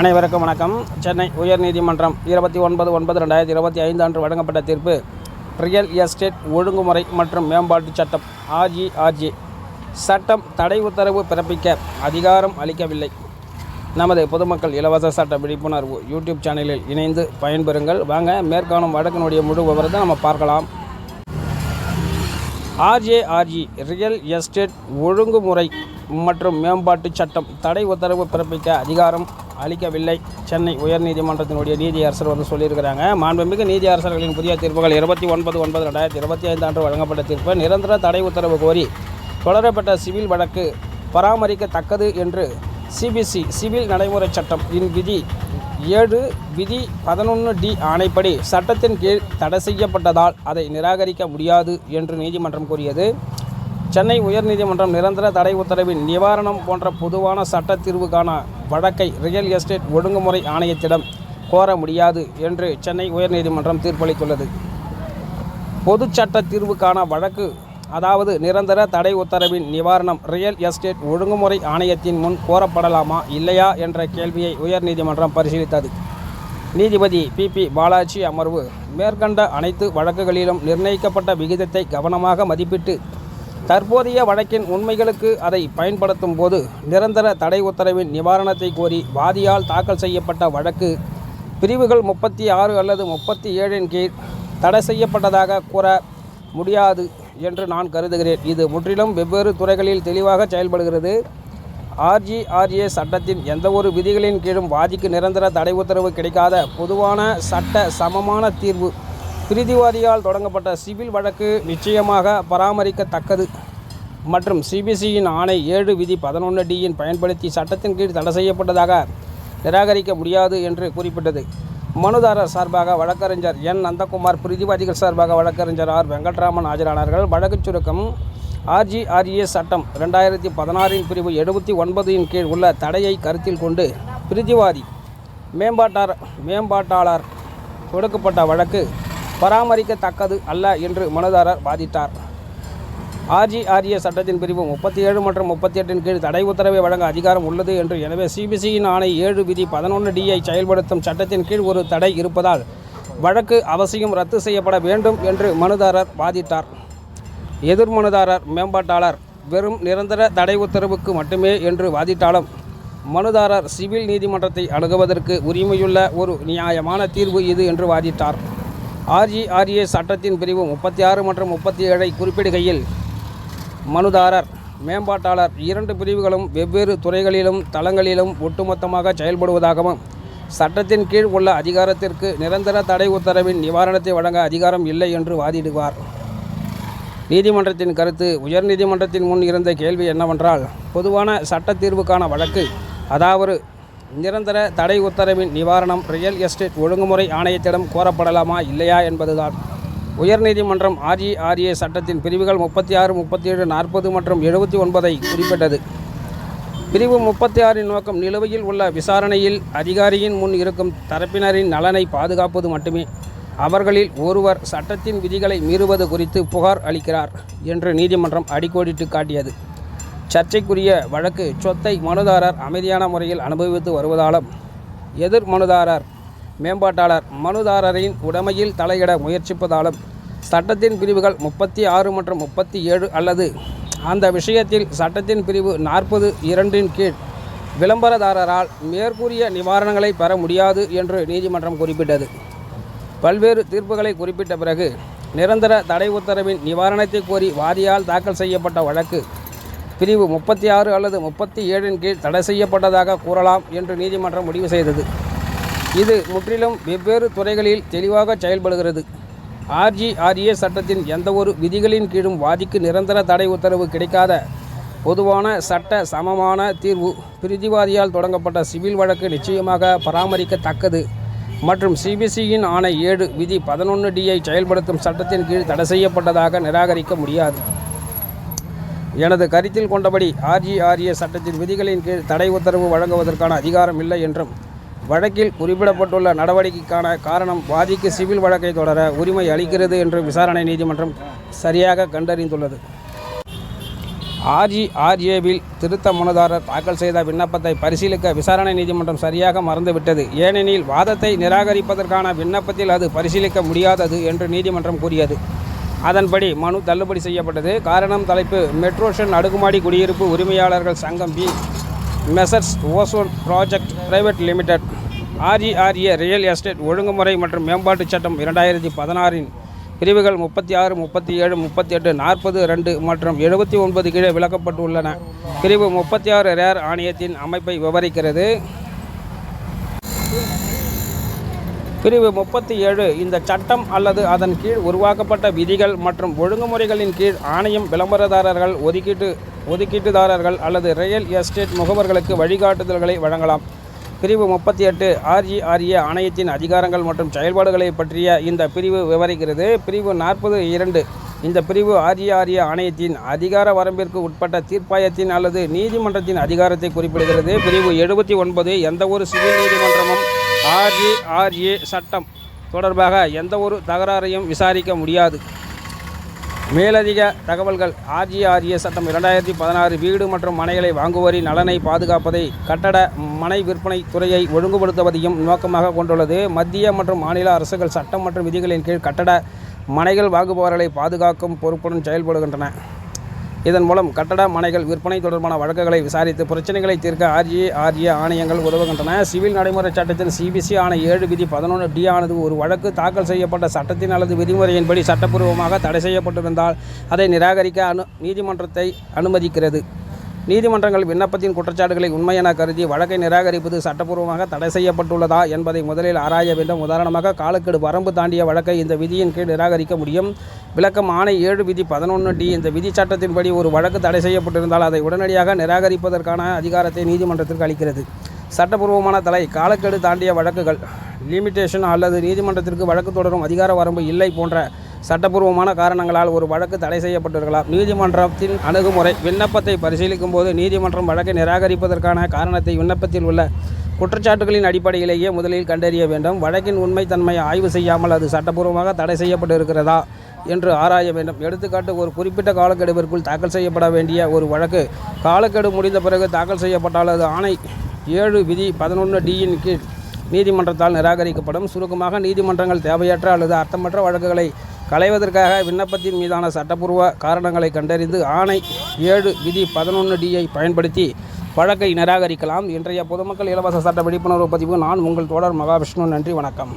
அனைவருக்கும் வணக்கம். சென்னை உயர்நீதிமன்றம் இருபத்தி ஒன்பது ஒன்பது ரெண்டாயிரத்தி இருபத்தி ஐந்து அன்று வழங்கப்பட்ட தீர்ப்பு ரியல் எஸ்டேட் ஒழுங்குமுறை மற்றும் மேம்பாட்டு சட்டம் ஆர்ஜிஆர்ஜி சட்டம் தடை உத்தரவு பிறப்பிக்க அதிகாரம் அளிக்கவில்லை. நமது பொதுமக்கள் இலவச சட்ட விழிப்புணர்வு யூடியூப் சேனலில் இணைந்து பயன்பெறுங்கள். வாங்க மேற்காணும் வழக்கினுடைய முழு விவரத்தை நம்ம பார்க்கலாம். ஆர்ஜேஆர்ஜி ரியல் எஸ்டேட் ஒழுங்குமுறை மற்றும் மேம்பாட்டு சட்டம் தடை உத்தரவு பிறப்பிக்க அதிகாரம் அளிக்கவில்லை. சென்னை உயர்நீதிமன்றத்தினுடைய நீதியரசர் வந்து சொல்லியிருக்கிறாங்க. மாண்புமிகு நீதியரசர்களின் புதிய தீர்ப்புகள் இருபத்தி ஒன்பது ஒன்பது ரெண்டாயிரத்தி இருபத்தி ஐந்து அன்று வழங்கப்பட்ட தீர்ப்பு. நிரந்தர தடை உத்தரவு கோரி தொடரப்பட்ட சிவில் வழக்கு பராமரிக்கத்தக்கது என்று சிபிசி சிவில் நடைமுறை சட்டம் இன் விதி ஏழு விதி பதினொன்று டி ஆணைப்படி சட்டத்தின் கீழ் தடை செய்யப்பட்டதால் அதை நிராகரிக்க முடியாது என்று நீதிமன்றம் கூறியது. சென்னை உயர்நீதிமன்றம் நிரந்தர தடை உத்தரவின் நிவாரணம் போன்ற பொதுவான சட்ட தீர்வுக்கான வழக்கை ரியல் எஸ்டேட் ஒழுங்குமுறை ஆணையத்திடம் கோர முடியாது என்று சென்னை உயர்நீதிமன்றம் தீர்ப்பளித்துள்ளது. பொது சட்ட தீர்வுக்கான வழக்கு அதாவது நிரந்தர தடை உத்தரவின் நிவாரணம் ரியல் எஸ்டேட் ஒழுங்குமுறை ஆணையத்தின் முன் கோரப்படலாமா இல்லையா என்ற கேள்வியை உயர்நீதிமன்றம் பரிசீலித்தது. நீதிபதி பி. பி. பாலாஜி அமர்வு மேற்கண்ட அனைத்து வழக்குகளிலும் நிர்ணயிக்கப்பட்ட விகிதத்தை கவனமாக மதிப்பிட்டு தற்போதைய வழக்கின் உண்மைகளுக்கு அதை பயன்படுத்தும் போது நிரந்தர தடை உத்தரவின் நிவாரணத்தை கோரி வாதியால் தாக்கல் செய்யப்பட்ட வழக்கு பிரிவுகள் முப்பத்தி ஆறு அல்லது முப்பத்தி ஏழின் கீழ் தடை செய்யப்பட்டதாக கூற முடியாது என்று நான் கருதுகிறேன். இது முற்றிலும் வெவ்வேறு துறைகளில் தெளிவாக செயல்படுகிறது. ஆர்ஜிஆர்ஏ சட்டத்தின் எந்த ஒரு விதிகளின் கீழும் வாதிக்கு நிரந்தர தடை உத்தரவு கிடைக்காத பொதுவான சட்ட சமமான தீர்வு பிரிதிவாதியால் தொடங்கப்பட்ட சிவில் வழக்கு நிச்சயமாக பராமரிக்கத்தக்கது. மற்றும் சிபிசியின் ஆணை ஏழு விதி பதினொன்று டியின் பயன்படுத்தி சட்டத்தின் கீழ் தடை செய்யப்பட்டதாக நிராகரிக்க முடியாது என்று குறிப்பிட்டது. மனுதாரர் சார்பாக வழக்கறிஞர் என். நந்தகுமார் பிரிதிவாதிகள் சார்பாக வழக்கறிஞர் ஆர். வெங்கட்ராமன் ஆஜரானார்கள். வழக்குச் சுருக்கம் ஆர்ஜிஆர்ஏ சட்டம் ரெண்டாயிரத்தி பதினாறின் பிரிவு எழுபத்தி ஒன்பதின் கீழ் உள்ள தடையை கருத்தில் கொண்டு பிரிதிவாதி மேம்பாட்டார் மேம்பாட்டாளர் தொடுக்கப்பட்ட வழக்கு பராமரிக்கத்தக்கது அல்ல என்று மனுதாரர் வாதிட்டார். ஆர்ஜிஆர்ஏ சட்டத்தின் பிரிவு முப்பத்தி ஏழு மற்றும் முப்பத்தி எட்டின் கீழ் தடை உத்தரவை வழங்க அதிகாரம் உள்ளது என்று. எனவே சிபிசியின் ஆணை ஏழு விதி பதினொன்று டியை செயல்படுத்தும் சட்டத்தின் கீழ் ஒரு தடை இருப்பதால் வழக்கு அவசியம் ரத்து செய்யப்பட வேண்டும் என்று மனுதாரர் வாதிட்டார். எதிர் மனுதாரர் மேம்பாட்டாளர் வெறும் நிரந்தர தடை உத்தரவுக்கு மட்டுமே என்று வாதிட்டாலும் மனுதாரர் சிவில் நீதிமன்றத்தை அணுகுவதற்கு உரிமையுள்ள ஒரு நியாயமான தீர்வு இது என்று வாதிட்டார். ஆர்ஜிஆர்ஏ சட்டத்தின் பிரிவு முப்பத்தி ஆறு மற்றும் முப்பத்தி ஏழை குறிப்பிடுகையில் மனுதாரர் மேம்பாட்டாளர் இரண்டு பிரிவுகளும் வெவ்வேறு துறைகளிலும் தளங்களிலும் ஒட்டுமொத்தமாக செயல்படுவதாகவும் சட்டத்தின் கீழ் உள்ள அதிகாரத்திற்கு நிரந்தர தடை உத்தரவின் நிவாரணத்தை வழங்க அதிகாரம் இல்லை என்று வாதிடுவார். நீதிமன்றத்தின் கருத்து உயர்நீதிமன்றத்தின் முன் இருந்த கேள்வி என்னவென்றால் பொதுவான சட்ட தீர்வுக்கான வழக்கு அதாவது நிரந்தர தடை உத்தரவின் நிவாரணம் ரியல் எஸ்டேட் ஒழுங்குமுறை ஆணையத்திடம் கோரப்படலாமா இல்லையா என்பதுதான். உயர்நீதிமன்றம் ஆர்ஜிஆர்ஏ சட்டத்தின் பிரிவுகள் முப்பத்தி ஆறு முப்பத்தி ஏழு நாற்பது மற்றும் எழுபத்தி ஒன்பதை குறிப்பிட்டது. பிரிவு முப்பத்தி ஆறின் நோக்கம் நிலுவையில் உள்ள விசாரணையில் அதிகாரியின் முன் இருக்கும் தரப்பினரின் நலனை பாதுகாப்பது மட்டுமே. அவர்களில் ஒருவர் சட்டத்தின் விதிகளை மீறுவது குறித்து புகார் அளிக்கிறார் என்று நீதிமன்றம் அடிக்கோடிட்டு காட்டியது. சர்ச்சைக்குரிய வழக்கு சொத்தை மனுதாரர் அமைதியான முறையில் அனுபவித்து வருவதாலும் எதிர் மனுதாரர் மேம்பாட்டாளர் மனுதாரரின் உடைமையில் தலையிட முயற்சிப்பதாலும் சட்டத்தின் பிரிவுகள் முப்பத்தி ஆறு மற்றும் முப்பத்தி ஏழு அல்லது அந்த விஷயத்தில் சட்டத்தின் பிரிவு நாற்பது இரண்டின் கீழ் விளம்பரதாரரால் மேற்கூறிய நிவாரணங்களை பெற முடியாது என்று நீதிமன்றம் குறிப்பிட்டது. பல்வேறு தீர்ப்புகளை குறிப்பிட்ட பிறகு நிரந்தர தடை உத்தரவின் நிவாரணத்தை கோரி வாதியால் தாக்கல் செய்யப்பட்ட வழக்கு பிரிவு முப்பத்தி ஆறு அல்லது முப்பத்தி ஏழின் கீழ் தடை செய்யப்பட்டதாக கூறலாம் என்று நீதிமன்றம் முடிவு செய்தது. இது முற்றிலும் வெவ்வேறு துறைகளில் தெளிவாக செயல்படுகிறது. ஆர்ஜிஆர்ஏ சட்டத்தின் எந்தவொரு விதிகளின் கீழும் வாதிக்கு நிரந்தர தடை உத்தரவு கிடைக்காத பொதுவான சட்ட சமமான தீர்வு பிரிதிவாதியால் தொடங்கப்பட்ட சிவில் வழக்கு நிச்சயமாக பராமரிக்கத்தக்கது. மற்றும் சிபிசியின் ஆணை ஏழு விதி பதினொன்று டிஐ செயல்படுத்தும் சட்டத்தின் கீழ் தடை செய்யப்பட்டதாக நிராகரிக்க முடியாது. எனது கருத்தில் கொண்டபடி ஆர்ஜிஆர்ஏ சட்டத்தின் விதிகளின் கீழ் தடை உத்தரவு வழங்குவதற்கான அதிகாரம் இல்லை என்றும் வழக்கில் குறிப்பிடப்பட்டுள்ள நடவடிக்கைக்கான காரணம் வாதிக்கு சிவில் வழக்கை தொடர உரிமை அளிக்கிறது என்று விசாரணை நீதிமன்றம் சரியாக கண்டறிந்துள்ளது. ஆர்ஜிஆர்ஏவில் திருத்த மனுதாரர் தாக்கல் செய்த விண்ணப்பத்தை பரிசீலிக்க விசாரணை நீதிமன்றம் சரியாக மறந்துவிட்டது. ஏனெனில் வாதத்தை நிராகரிப்பதற்கான விண்ணப்பத்தில் அது பரிசீலிக்க முடியாதது என்று நீதிமன்றம் கூறியது. அதன்படி மனு தள்ளுபடி செய்யப்பட்டது. காரணம் தலைப்பு மெட்ரோஷன் அடுக்குமாடி குடியிருப்பு உரிமையாளர்கள் சங்கம் B. Messrs ozone project private limited RERA real estate ஒழுங்குமுறை மற்றும் மேம்பாட்டுச் சட்டம் இரண்டாயிரத்தி பதினாறின் பிரிவுகள் முப்பத்தி ஆறு முப்பத்தி ஏழு முப்பத்தி எட்டு நாற்பது ரெண்டு மற்றும் எழுபத்தி ஒன்பது கீழே விளக்கப்பட்டுள்ளன. பிரிவு முப்பத்தி ஆறு ரேர் ஆணையத்தின் அமைப்பை விவரிக்கிறது. பிரிவு முப்பத்தி ஏழு இந்த சட்டம் அல்லது அதன் கீழ் உருவாக்கப்பட்ட விதிகள் மற்றும் ஒழுங்குமுறைகளின் கீழ் ஆணையம் விளம்பரதாரர்கள் ஒதுக்கீட்டு ஒதுக்கீட்டுதாரர்கள் அல்லது ரியல் எஸ்டேட் முகவர்களுக்கு வழிகாட்டுதல்களை வழங்கலாம். பிரிவு முப்பத்தி எட்டு ஆர்ஜிஆர்ஏ ஆணையத்தின் அதிகாரங்கள் மற்றும் செயல்பாடுகளை பற்றிய இந்த பிரிவு விவரிக்கிறது. பிரிவு நாற்பது இரண்டு இந்த பிரிவு ஆர்ஜிஆர்ஏ ஆணையத்தின் அதிகார வரம்பிற்கு உட்பட்ட தீர்ப்பாயத்தின் அல்லது நீதிமன்றத்தின் அதிகாரத்தை குறிப்பிடுகிறது. பிரிவு எழுபத்தி ஒன்பது எந்த ஒரு சிவில் நீதிமன்றம் ஆர்ஜிஆர்ஏ சட்டம் தொடர்பாக எந்த ஒரு தகராறையும் விசாரிக்க முடியாது. மேலதிக தகவல்கள் ஆர்ஜிஆர்ஏ சட்டம் இரண்டாயிரத்தி பதினாறு வீடு மற்றும் மனைகளை வாங்குவோரின் நலனை பாதுகாப்பதை கட்டட மனை விற்பனை துறையை ஒழுங்குபடுத்துவதையும் நோக்கமாக கொண்டுள்ளது. மத்திய மற்றும் மாநில அரசுகள் சட்டம் மற்றும் விதிகளின் கீழ் கட்டட மனைகள் வாங்குபவர்களை பாதுகாக்கும் பொறுப்புடன் செயல்படுகின்றன. இதன் மூலம் கட்டட மனைகள் விற்பனை தொடர்பான வழக்குகளை விசாரித்து பிரச்சனைகளை தீர்க்க ஆர்ஜிஆர்ஏ ஆணையங்கள் உதவுகின்றன. சிவில் நடைமுறை சட்டத்தின் சிபிசி ஆணை ஏழு விதி பதினொன்று டி ஆனது ஒரு வழக்கு தாக்கல் செய்யப்பட்ட சட்டத்தின் அல்லது விதிமுறையின்படி சட்டப்பூர்வமாக தடை செய்யப்பட்டிருந்தால் அதை நிராகரிக்க அனு நீதிமன்றத்தை அனுமதிக்கிறது. நீதிமன்றங்கள் விண்ணப்பத்தின் குற்றச்சாட்டுகளை உண்மையென கருதி வழக்கை நிராகரிப்பது சட்டப்பூர்வமாக தடை செய்யப்பட்டுள்ளதா என்பதை முதலில் ஆராய வேண்டும். உதாரணமாக காலக்கெடு வரம்பு தாண்டிய வழக்கை இந்த விதியின் கீழ் நிராகரிக்க முடியும். விளக்கம் ஆணை ஏழு விதி பதினொன்று டி. இந்த விதி சட்டத்தின்படி ஒரு வழக்கு தடை செய்யப்பட்டிருந்தால் அதை உடனடியாக நிராகரிப்பதற்கான அதிகாரத்தை நீதிமன்றத்திற்கு அளிக்கிறது. சட்டப்பூர்வமான தலை காலக்கெடு தாண்டிய வழக்குகள் லிமிட்டேஷன் அல்லது நீதிமன்றத்திற்கு வழக்கு தொடரும் அதிகார வரம்பு இல்லை போன்ற சட்டப்பூர்வமான காரணங்களால் ஒரு வழக்கு தடை செய்யப்பட்டிருக்கலாம். நீதிமன்றத்தின் அணுகுமுறை விண்ணப்பத்தை பரிசீலிக்கும் போது நீதிமன்றம் வழக்கை நிராகரிப்பதற்கான காரணத்தை விண்ணப்பத்தில் உள்ள குற்றச்சாட்டுகளின் அடிப்படையிலேயே முதலில் கண்டறிய வேண்டும். வழக்கின் உண்மைத்தன்மையை ஆய்வு செய்யாமல் அது சட்டப்பூர்வமாக தடை செய்யப்பட்டிருக்கிறதா என்று ஆராய வேண்டும். எடுத்துக்காட்டு ஒரு குறிப்பிட்ட காலக்கெடுவிற்குள் தாக்கல் செய்யப்பட வேண்டிய ஒரு வழக்கு. காலக்கெடு முடிந்த பிறகு தாக்கல் செய்யப்பட்டால் அது ஆணை ஏழு விதி பதினொன்று டியின் கீழ் நீதிமன்றத்தால் நிராகரிக்கப்படும். சுருக்கமாக நீதிமன்றங்கள் தேவையற்ற அல்லது அர்த்தமற்ற வழக்குகளை களைவதற்காக விண்ணப்பத்தின் மீதான சட்டப்பூர்வ காரணங்களை கண்டறிந்து ஆணை ஏழு விதி பதினொன்று டியை பயன்படுத்தி வழக்கை நிராகரிக்கலாம். இன்றைய பொதுமக்கள் இலவச சட்ட விழிப்புணர்வு பதிவு நான் உங்கள் தோழர் மகாவிஷ்ணு. நன்றி வணக்கம்.